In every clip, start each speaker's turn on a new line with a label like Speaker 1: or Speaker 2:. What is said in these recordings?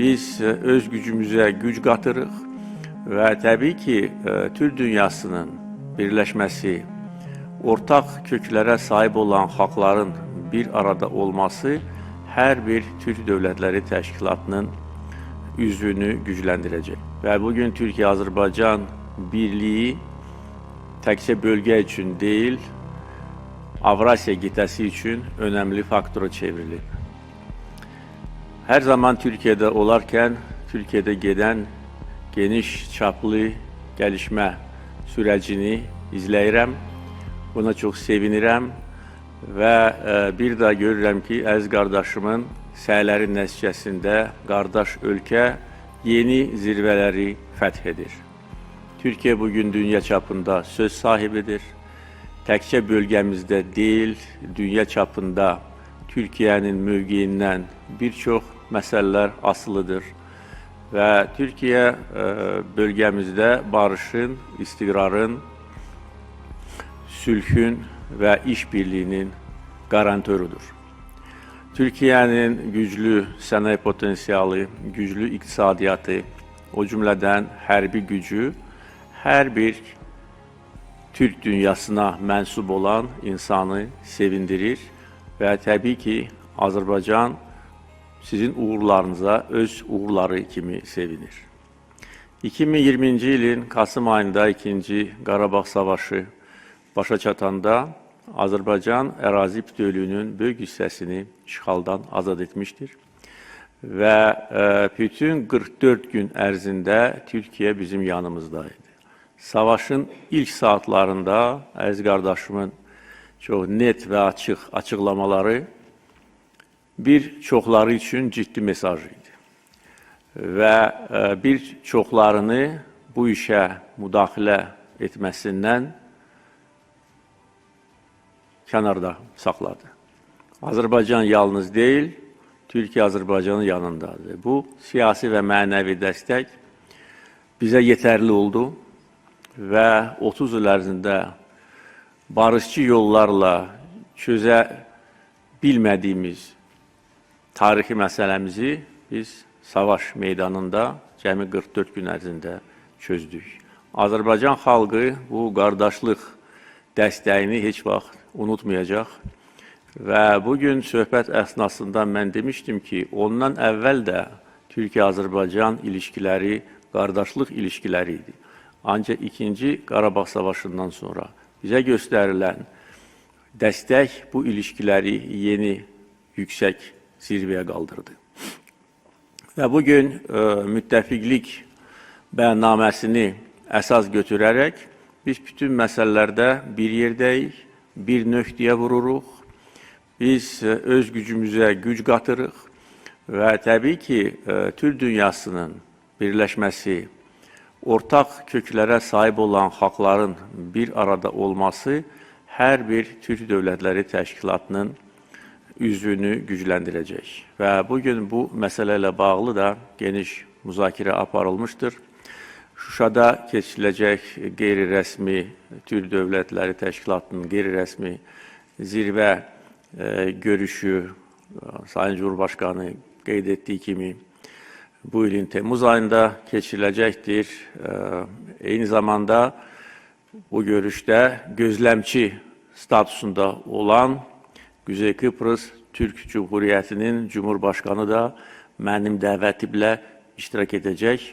Speaker 1: Biz e, öz gücümüze güc qatırıq və təbii ki, e, Türk dünyasının birləşməsi, ortaq köklərə sahib olan xalqların bir arada olması hər bir Türk Dövlətləri Təşkilatının üzvünü gücləndirəcək. Və bugün Türkiyə-Azərbaycan birliyi təkcə bölgə üçün deyil, Avrasiya qitəsi üçün önəmli faktora çevrilib. Hər zaman Türkiyədə olarkən, Türkiyədə gedən geniş çaplı gəlişmə sürəcini izləyirəm. Buna çox sevinirəm və e, bir daha görürəm ki, əziz qardaşımın səyləri nəticəsində qardaş ölkə yeni zirvələri fəth edir. Türkiyə bugün dünya çapında söz sahibidir. Təkcə bölgəmizdə deyil, dünya çapında Türkiyənin mövqeyindən bir çox məsələlər asılıdır və Türkiyə e, bölgəmizdə barışın, istiqrarın, sülhün və işbirliyinin garantorudur. Türkiyənin güclü sənaye potensialı, güclü iqtisadiyyatı, o cümlədən hərbi gücü hər bir Türk dünyasına mənsub olan insanı sevindirir və təbii ki, Azərbaycan sizin uğurlarınıza öz uğurları kimi sevinir. 2020-ci ilin Kasım ayında 2-ci Qarabağ savaşı başa çatanda Azərbaycan ərazi bütövlüyünün böyük hissəsini işğaldan azad etmişdir. Və e, bütün 44 gün ərzində Türkiyə bizim yanımızdaydı. Savaşın ilk saatlarında əziz qardaşımın çox net və açıq açıqlamaları bir çoxları üçün ciddi mesaj idi. Və e, bir çoxlarını bu işə müdaxilə etməsindən kənarda saxladı. Azərbaycan yalnız deyil, Türkiyə Azərbaycanın yanındadır. Bu siyasi və mənəvi dəstək bizə yetərli oldu və 30 il ərzində barışçı yollarla çözə bilmədiyimiz tarixi məsələmizi biz savaş meydanında cəmi 44 gün ərzində çözdük. Azərbaycan xalqı bu qardaşlıq dəstəyini heç vaxt unutmayacaq və bu gün söhbət əsnasında mən demişdim ki, ondan əvvəl də Türkiyə-Azərbaycan ilişkiləri qardaşlıq ilişkiləri idi. Ancaq 2-ci Qarabağ savaşından sonra bizə göstərilən dəstək bu ilişkiləri yeni yüksək zirvəyə qaldırdı. Və bu gün e, müttəfiqlik bəyannaməsini əsas götürərək biz bütün məsələlərdə bir yerdəyik, bir nöqtəyə vururuq. Biz e, öz gücümüzə güc qatırıq və təbii ki, e, Türk dünyasının birləşməsi, ortaq köklərə sahib olan xalqların bir arada olması hər bir Türk Dövlətləri Təşkilatının üzvünü gücləndirəcək. Və bu gün bu məsələ ilə bağlı da geniş müzakirə aparılmışdır. Şuşada keçiriləcək qeyri-rəsmi Türk Dövlətləri Təşkilatının qeyri-rəsmi zirvə e, görüşü e, Sayın Cumhurbaşkanı qeyd etdiyi kimi bu ilin Temmuz ayında keçiriləcəkdir. E, eyni zamanda bu görüşdə gözləmçi statusunda olan Güney Kıbrıs Türk Cumhuriyeti'nin Cumhurbaşkanı da mənim dəvətimlə iştirak edəcək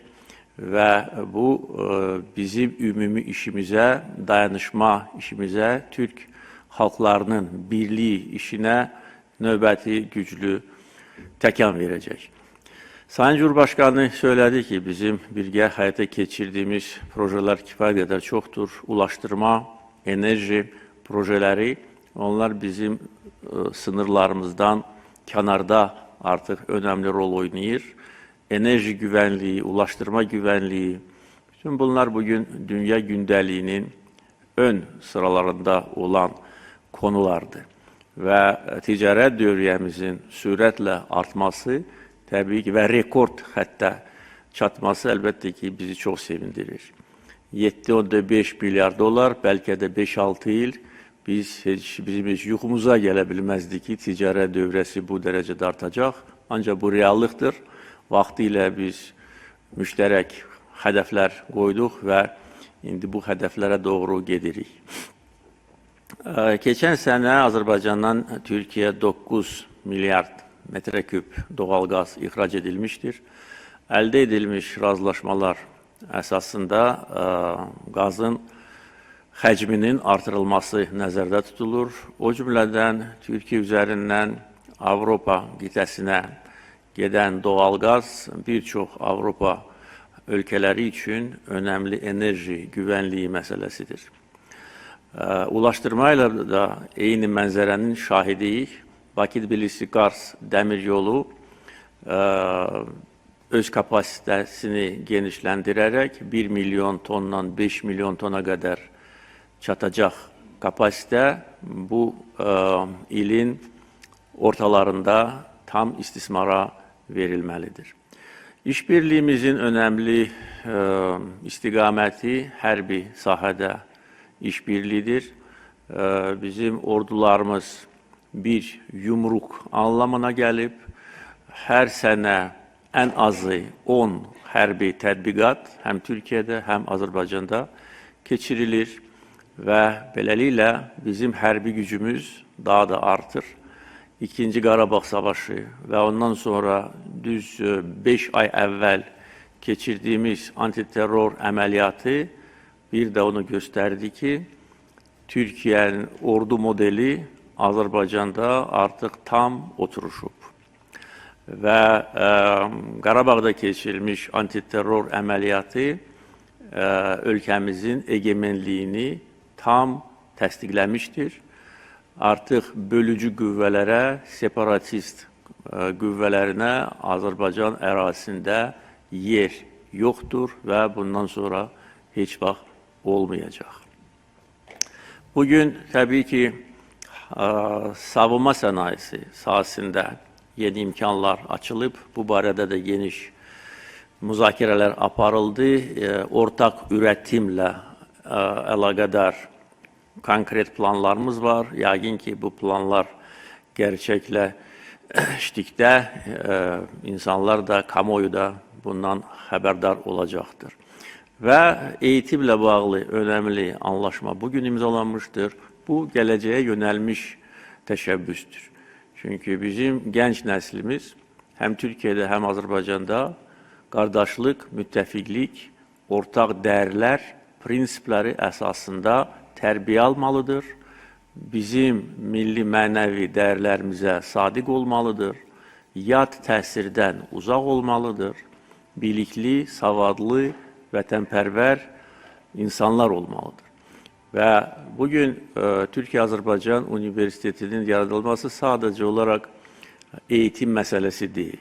Speaker 1: və bu e, bizim ümumi işimizə, dayanışma işimizə, Türk xalqlarının birliyi işinə növbəti güclü təkan verəcək. Sayın Cumhurbaşkanı söylədi ki, bizim birgə həyata keçirdiyimiz projelər kifayət qədər çoxdur. Ulaşdırma, enerji projeləri, onlar bizim e, sınırlarımızdan kənarda artıq önəmli rol oynayır. Enerji güvənliyi, ulaşdırma güvənliyi, bütün bunlar bugün dünya gündəliyinin ön sıralarında olan konulardır. Və ticarət dövriyyəmizin sürətlə artması təbii ki, və rekord hətta çatması əlbəttə ki, bizi çox sevindirir. 7.5 milyar dolar, bəlkə də 5-6 il biz heç bizim heç yuxumuza gələ bilməzdik ki, ticarət dövrəsi bu dərəcədə artacaq. Ancaq bu reallıqdır. vaxtilə biz müştərək hədəflər qoyduq və indi bu hədəflərə doğru gedirik. Geçen sene Azerbaycan'dan Türkiye 9 milyar metreküp doğal gaz ihraç edilmiştir. Elde edilmiş razılaşmalar esasında e, gazın həcminin artırılması nəzərdə tutulur. O cümlədən Türkiyə üzərindən Avropa qitəsinə gedən doğal qaz bir çox Avropa ölkələri üçün önəmli enerji güvənliyi məsələsidir. Ee, Ulaştırmayla da eyni mənzərənin şahidiyik. Bakı-Tbilisi-Kars dəmir yolu öz kapasitəsini genişləndirərək 1 milyon tondan 5 milyon tona qədər çatacaq kapasite bu e, ilin ortalarında tam istismara verilməlidir. İşbirliğimizin önemli e, istiqaməti hərbi sahədə işbirliğidir. E, bizim ordularımız bir yumruk anlamına gəlib, hər sənə ən azı 10 hərbi tədbiqat həm Türkiyədə, həm Azərbaycanda keçirilir və beləliklə bizim hərbi gücümüz daha da artır. İkinci Qarabağ Savaşı və ondan sonra düz 5 ay əvvəl keçirdiyimiz antiterror əməliyyatı bir də onu göstərdi ki, Türkiyənin ordu modeli Azərbaycanda artıq tam oturuşub. Və ə, Qarabağda keçirilmiş antiterror əməliyyatı ə, ölkəmizin egemenliyini tam təsdiqləmişdir. Artıq bölücü qüvvələrə, separatist ə, qüvvələrinə Azərbaycan ərazisində yer yoxdur və bundan sonra heç vaxt olmayacaq. Bugün təbii ki, ə, savunma sənayesi sahəsində yeni imkanlar açılıb. Bu barədə də geniş müzakirələr aparıldı. E, ortaq üretimlə e, əlaqədar konkret planlarımız var. Yəqin ki, bu planlar gerçəkləşdikdə e, insanlar da, kamuoyu da bundan xəbərdar olacaqdır. Və eğitimlə bağlı önəmli anlaşma bugün imzalanmışdır. Bu gələcəyə yönəlmiş təşəbbüsdür. Çünkü bizim genç neslimiz hem Türkiye'de hem Azerbaycan'da kardeşlik, müttefiklik, ortak değerler, prinsipleri esasında terbiye almalıdır. Bizim milli mənəvi değerlerimize sadık olmalıdır. Yad təsirdən uzaq olmalıdır. Bilikli, savadlı, vətənpərvər insanlar olmalıdır. Ve bugün e, Türkiye-Azerbaycan Üniversitesi'nin yaratılması sadece olarak eğitim meselesi değil.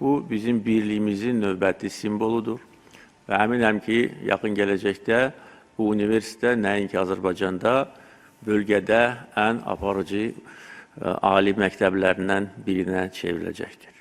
Speaker 1: Bu bizim birliğimizin növbəti simboludur. Və əminəm ki, yaxın gələcəkdə bu universitet nəinki Azərbaycanda, bölgədə ən aparıcı e, ali məktəblərindən birinə çevriləcəkdir.